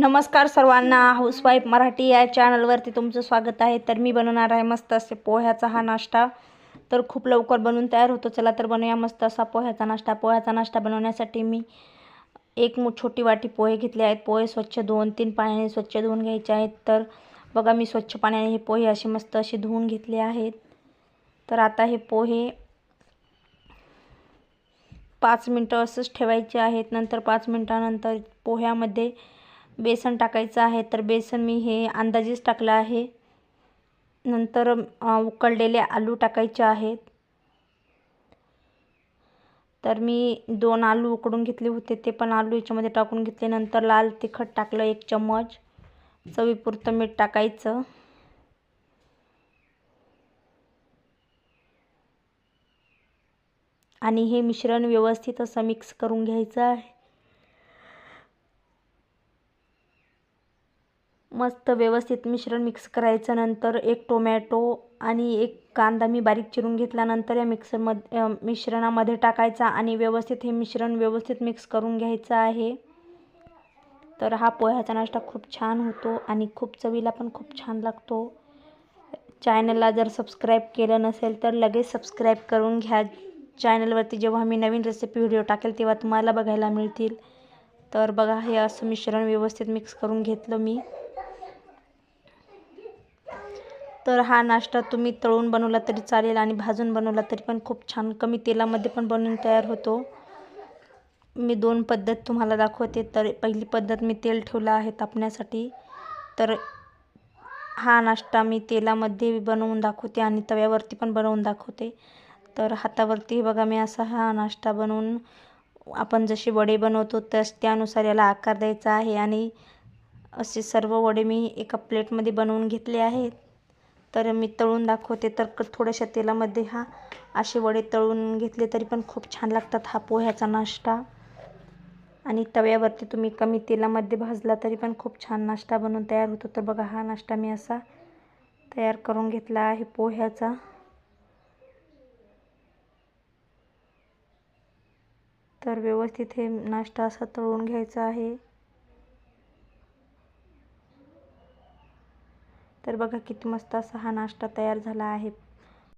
नमस्कार सर्वांना हाऊसवाईफ मराठी या चॅनलवरती तुमचं स्वागत आहे. तर मी बनवणार आहे मस्त असे पोह्याचा हा नाश्ता. तर खूप लवकर बनवून तयार होतो. चला तर बनवूया मस्त असा पोह्याचा नाश्ता. पोह्याचा नाश्ता बनवण्यासाठी मी एक मो छोटी वाटी पोहे घेतले आहेत. पोहे स्वच्छ दोन तीन पाण्याने स्वच्छ धुवून घ्यायचे आहेत. तर बघा मी स्वच्छ पाण्याने हे पोहे असे मस्त असे धुवून घेतले आहेत. तर आता हे पोहे पाच मिनटं असंच ठेवायचे आहेत. नंतर पाच मिनटानंतर पोह्यामध्ये बेसन टाकायचं आहे तर बेसन मी हे अंदाजेच टाकलं आहे. नंतर उकळलेले आलू टाकायचे आहेत. तर मी दोन आलू उकडून घेतले होते ते पण आलू याच्यामध्ये टाकून घेतले. नंतर लाल तिखट टाकलं एक चम्मच. चवीपुरतं मीठ टाकायचं. आणि हे मिश्रण व्यवस्थित असं मिक्स करून घ्यायचं आहे. मस्त व्यवस्थित मिश्रण मिक्स करायचं नंतर एक टोमॅटो आणि एक कांदा मी बारीक चिरून घेतल्यानंतर या मिक्सरमध्ये मिश्रणामध्ये टाकायचा आणि व्यवस्थित हे मिश्रण व्यवस्थित मिक्स करून घ्यायचं आहे. तर हा पोह्याचा नाश्ता खूप छान होतो आणि खूप चवीला पण खूप छान लागतो. चॅनलला जर सबस्क्राईब केलं नसेल तर लगेच सबस्क्राईब करून घ्या. चॅनलवरती जेव्हा मी नवीन रेसिपी व्हिडिओ टाकेल तेव्हा तुम्हाला बघायला मिळतील. तर बघा हे असं मिश्रण व्यवस्थित मिक्स करून घेतलं मी. तर हा नाश्ता तुम्ही तळून बनवला तरी चालेल आणि भाजून बनवला तरी पण खूप छान. कमी तेलामध्ये पण बनवून तयार होतो. मी दोन पद्धत तुम्हाला दाखवते. तर पहिली पद्धत मी तेल ठेवलं आहे तापण्यासाठी. तर हा नाश्ता मी तेलामध्ये बनवून दाखवते आणि तव्यावरती पण बनवून दाखवते. तर हातावरती बघा मी असा हा नाश्ता बनवून आपण जसे वडे बनवतो तस त्यानुसार याला आकार द्यायचा आहे आणि असे सर्व वडे मी एका प्लेटमध्ये बनवून घेतले आहेत. तर मी तळून दाखवते. तर थोड्याशा तेलामध्ये हा असे वडे तळून घेतले तरी पण खूप छान लागतात हा पोह्याचा नाश्ता. आणि तव्यावरती तुम्ही कमी तेलामध्ये भाजला तरी पण खूप छान नाश्ता बनवून तयार होतो. तर बघा हा नाश्ता मी असा तयार करून घेतला आहे पोह्याचा. तर व्यवस्थित हे नाश्ता असा तळून घ्यायचा आहे. तर बघा किती मस्त असा हा नाश्ता तयार झाला आहे.